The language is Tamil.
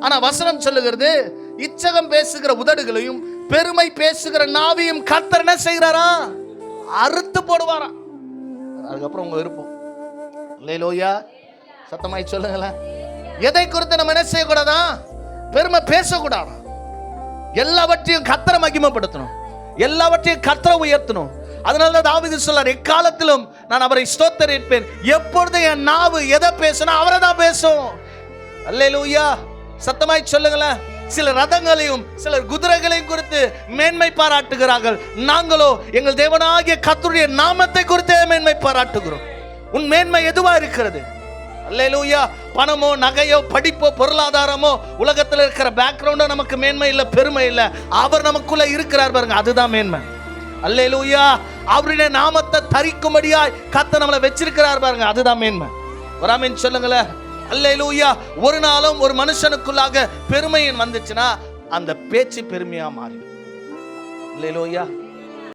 ஆனா வசனம் சொல்லுகிறது இச்சகம் பேசுகிற உதடுகளையும் பெருமை பேசுகிற நாவியும் கத்தர் என்ன செய்கிறாரா? அறுத்து போடுவாராம் அதுக்கப்புறம் உங்க விருப்பம். இல்லையிலோயா சத்தமாய் சொல்லுங்களேன். எதை குறித்து நம்ம என்ன செய்யக்கூடாதா? பெருமை பேசக்கூடாது? எல்லாவற்றையும் கத்தரை மகிமைப்படுத்தணும். எல்லாவற்றையும் கத்தரை உயர்த்தணும். அதனால தான் தாவீது சொல்லார் எக்காலத்திலும் நான் அவரை ஸ்தோத்தரிப்பேன். எப்பொழுது என் நாவு எதை பேசணும் அவரை தான் பேசும். அல்லேலூயா. சத்தமாய் சொல்லுங்களேன். சில ரதங்களையும் சிலர் குதிரைகளையும் குறித்து மேன்மை பாராட்டுகிறார்கள். நாங்களோ எங்கள் தேவனாகிய கத்துடைய நாமத்தை குறித்தே மேன்மை பாராட்டுகிறோம். உன் மேன்மை எதுவா இருக்கிறது? அல்லேலூயா. பணமோ நகையோ படிப்போ பொருளாதாரமோ உலகத்தில் இருக்கிற பேக்ரவுண்டோ நமக்கு மேன்மை இல்லை பெருமை இல்லை. அவர் நமக்குள்ள இருக்கிறார் பாருங்க அதுதான் மேன்மை. அல்லேலூயா. அவருடைய நாமத்தை தரிக்கும்படியாய் கத்த நம்மளை வச்சிருக்கிறார் பாருங்க அதுதான் மேன்மை. வராமீன் சொல்லுங்களேன். அல்லேலூயா. ஒரு நாளும் ஒரு மனுஷனுக்குள்ளாக பெருமையின் வந்துச்சுன்னா அந்த பேச்சு பெருமையா மாறிடும். அல்லேலூயா.